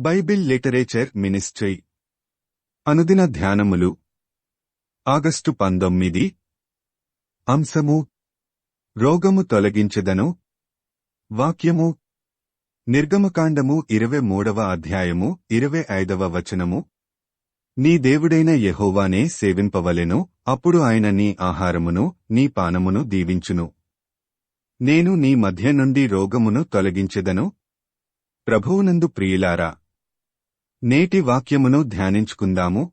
Bible literature ministry. అనుదిన ధ్యానములు. August పంతొమ్మిది. అంశము. రోగము తొలగించెదను. వాక్యము. నిర్గమకాండము ఇరవై మూడవ అధ్యాయము ఇరవై ఐదవ వచనము. నీ దేవుడైన యెహోవానే సేవింపవలెను అప్పుడు ఆయన నీ ఆహారమును నీ పానమును దీవించును. నేను నీ మధ్య నుండి రోగమును తొలగించెదను. ప్రభువునందు ప్రియులారా నేటి వాక్యమును ధ్యానించుకుందాము.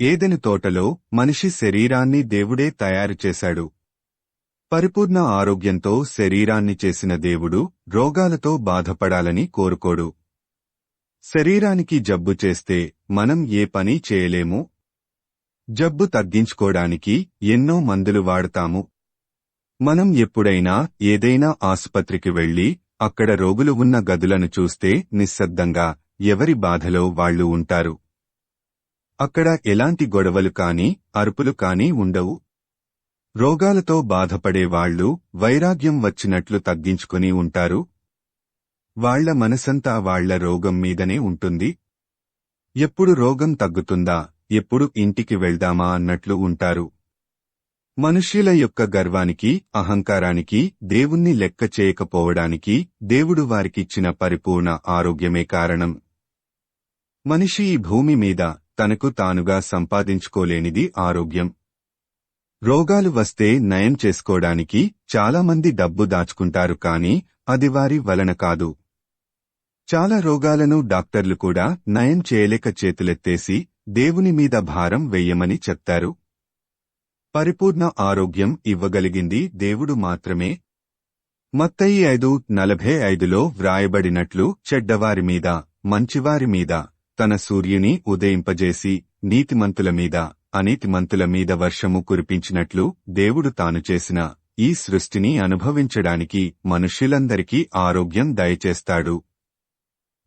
ఏదెను తోటలో మనిషి శరీరాన్ని దేవుడే తయారు చేశాడు. పరిపూర్ణ ఆరోగ్యంతో శరీరాన్ని చేసిన దేవుడు రోగాలతో బాధపడాలని కోరుకోడు. శరీరానికి జబ్బు చేస్తే మనం ఏ పని చేయలేము? జబ్బు తగ్గించుకోడానికి ఎన్నో మందులు వాడతాము. మనం ఎప్పుడైనా ఏదైనా ఆసుపత్రికి వెళ్ళి అక్కడ రోగులు ఉన్న గదులను చూస్తే నిశ్శబ్దంగా ఎవరి బాధలో వాళ్ళు ఉంటారు? అక్కడ ఎలాంటి గొడవలు కాని అరుపులు కాని ఉండవు. రోగాలతో బాధపడే వాళ్ళు వైరాగ్యం వచ్చినట్లు తగ్గించుకుని ఉంటారు. వాళ్ళ మనసంతా వాళ్ళ రోగం మీదనే ఉంటుంది. ఎప్పుడు రోగం తగ్గుతుందా ఎప్పుడు ఇంటికి వెళ్దామా అన్నట్లు ఉంటారు. మనుష్యుల యొక్క గర్వానికి అహంకారానికి దేవుణ్ణి లెక్క చేయకపోవడానికి దేవుడు వారికిచ్చిన పరిపూర్ణ ఆరోగ్యమే కారణం. మనిషి ఈ భూమి మీద తనకు తానుగా సంపాదించుకోలేనిది ఆరోగ్యం. రోగాలు వస్తే నయం చేసుకోవడానికి చాలామంది డబ్బు దాచుకుంటారు కాని అది వారి వలన కాదు. చాలా రోగాలను డాక్టర్లు కూడా నయం చేయలేక చేతులెత్తేసి దేవుని మీద భారం వెయ్యమని చెప్తారు. పరిపూర్ణ ఆరోగ్యం ఇవ్వగలిగింది దేవుడు మాత్రమే. మత్తయి ఐదు నలభై ఐదులో వ్రాయబడినట్లు చెడ్డవారి మీద మంచివారి మీద తన సూర్యుని ఉదయింపజేసి నీతిమంతుల మీద అనీతిమంతుల మీద వర్షము కురిపించినట్లు దేవుడు తాను చేసిన ఈ సృష్టిని అనుభవించడానికి మనుష్యులందరికీ ఆరోగ్యం దయచేస్తాడు.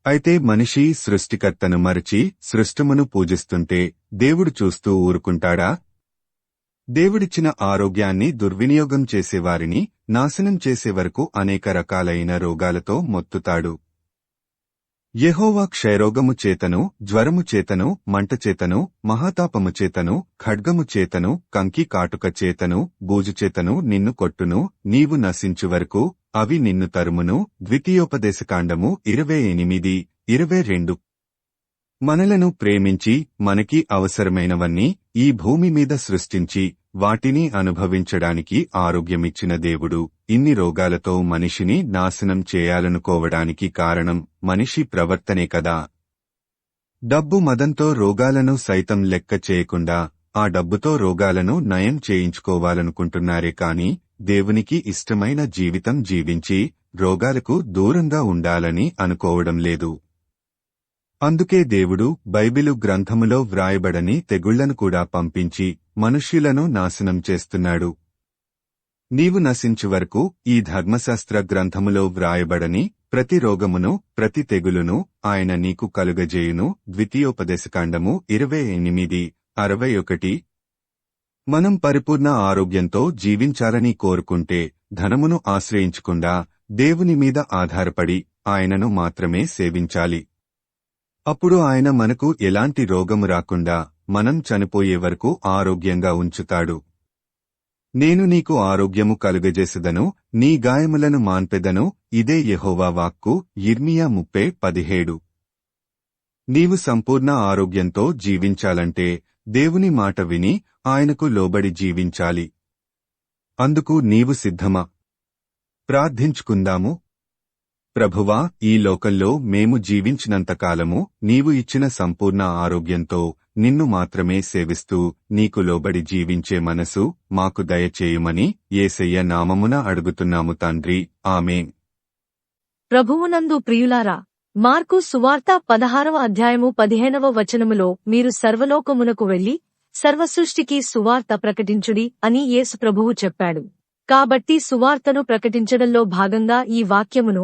అయితే మనిషి సృష్టికర్తను మరచి సృష్టమును పూజిస్తుంటే దేవుడు చూస్తూ ఊరుకుంటాడా? దేవుడిచ్చిన ఆరోగ్యాన్ని దుర్వినియోగం చేసేవారిని నాశనం చేసే వరకు అనేక రకాలైన రోగాలతో మొత్తుతాడు. యెహోవా క్షయరోగము చేతను జ్వరము చేతను మంట చేతను మహాతాపము చేతను ఖడ్గము చేతను కంకి కాటుక చేతను బూజు చేతను నిన్ను కొట్టును నీవు నశించు వరకు అవి నిన్ను తరుమును. ద్వితీయోపదేశకాండము ఇరవై ఎనిమిది ఇరవై రెండు. మనలను ప్రేమించి మనకి అవసరమైనవన్నీ ఈ భూమి మీద సృష్టించి వాటిని అనుభవించడానికి ఆరోగ్యమిచ్చిన దేవుడు. ఇన్ని రోగాలతో మనిషిని నాశనం చేయాలనుకోవడానికి కారణం మనిషి ప్రవర్తనే కదా. డబ్బు మదంతో రోగాలను సైతం లెక్క చేయకుండా ఆ డబ్బుతో రోగాలను నయం చేయించుకోవాలనుకుంటున్నారే కాని దేవునికి ఇష్టమైన జీవితం జీవించి రోగాలకు దూరంగా ఉండాలని అనుకోవడం లేదు. అందుకే దేవుడు బైబిలు గ్రంథములో వ్రాయబడని తెగుళ్ళను కూడా పంపించి మనుష్యులను నాశనం చేస్తున్నాడు. నీవు నశించు వరకు ఈ ధర్మశాస్త్ర గ్రంథములో వ్రాయబడని ప్రతి రోగమును ప్రతి తెగులును ఆయన నీకు కలుగజేయును. ద్వితీయోపదేశకాండము ఇరవై ఎనిమిది అరవై ఒకటి. మనం పరిపూర్ణ ఆరోగ్యంతో జీవించాలని కోరుకుంటే ధనమును ఆశ్రయించకుండా దేవుని మీద ఆధారపడి ఆయనను మాత్రమే సేవించాలి. అప్పుడు ఆయన మనకు ఎలాంటి రోగము రాకుండా మనం చనిపోయే వరకు ఆరోగ్యంగా ఉంచుతాడు. నేను నీకు ఆరోగ్యము కలుగజేసెదను నీ గాయములను మాన్పెదను ఇదే యెహోవా వాక్కు ఇర్మియా ముప్పే పదిహేడు. నీవు సంపూర్ణ ఆరోగ్యంతో జీవించాలంటే దేవుని మాట విని ఆయనకు లోబడి జీవించాలి. అందుకు నీవు సిద్ధమా? ప్రార్థించుకుందాము. ప్రభువా ఈ లోకంలో మేము జీవించినంతకాలము నీవు ఇచ్చిన సంపూర్ణ ఆరోగ్యంతో నిన్ను మాత్రమే సేవిస్తూ నీకు లోబడి జీవించే మనసు మాకు దయచేయుమని ఏసయ్య నామమున అడుగుతున్నాము తండ్రి. ఆమె ప్రభువునందు ప్రియులారా మార్కు సువార్త పదహారవ అధ్యాయము పదిహేనవ వచనములో మీరు సర్వలోకమునకు వెళ్ళి సర్వసృష్టికి సువార్త ప్రకటించుడి అని యేసు ప్రభువు చెప్పాడు. కాబట్టి సువార్తను ప్రకటించడంలో భాగంగా ఈ వాక్యమును